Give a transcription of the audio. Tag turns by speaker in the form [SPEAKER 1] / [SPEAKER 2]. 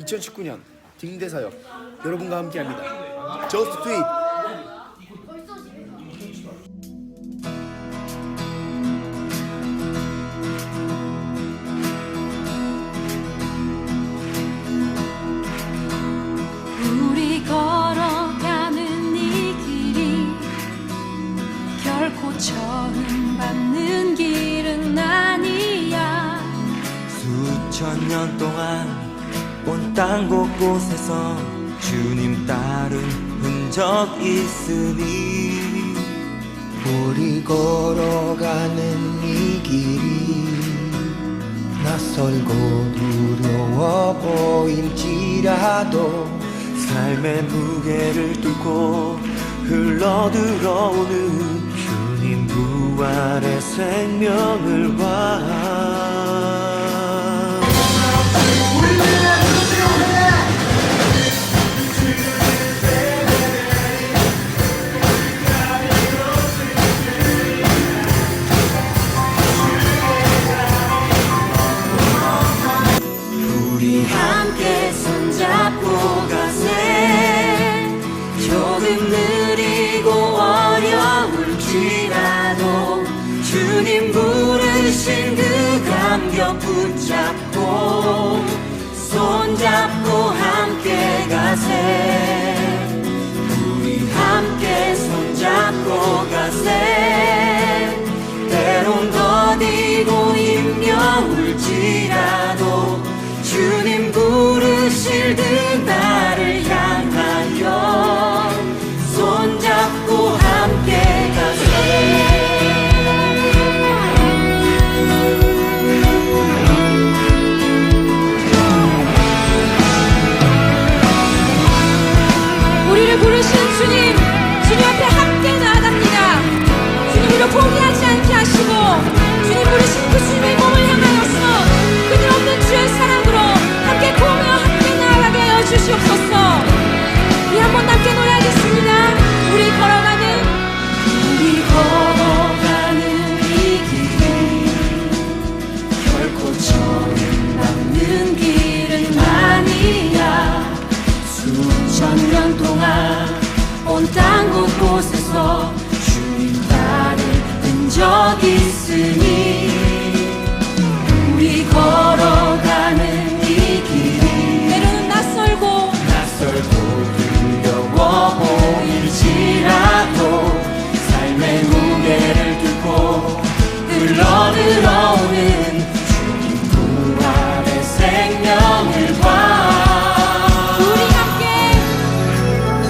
[SPEAKER 1] 2019년 등대사역 여러분과 함께합니다. Just Do It.
[SPEAKER 2] 우리 걸어가는 이 길이 결코 처음 밟는 길은 아니야
[SPEAKER 3] 수천 년 동안 온땅 곳곳에서 주님 따른 흔적 있으니
[SPEAKER 4] 우리 걸어가는 이 길이 낯설고 두려워 보일지라도
[SPEAKER 3] 삶의 무게를 뚫고 흘러들어오는 주님 부활의 생명을 봐
[SPEAKER 2] 함께 손잡고 가세. 조금 느리고 어려울지라도 주님 부르신 그 감격 붙잡 baby. 세상 곳곳에서 주님 나를 본 적이 있으니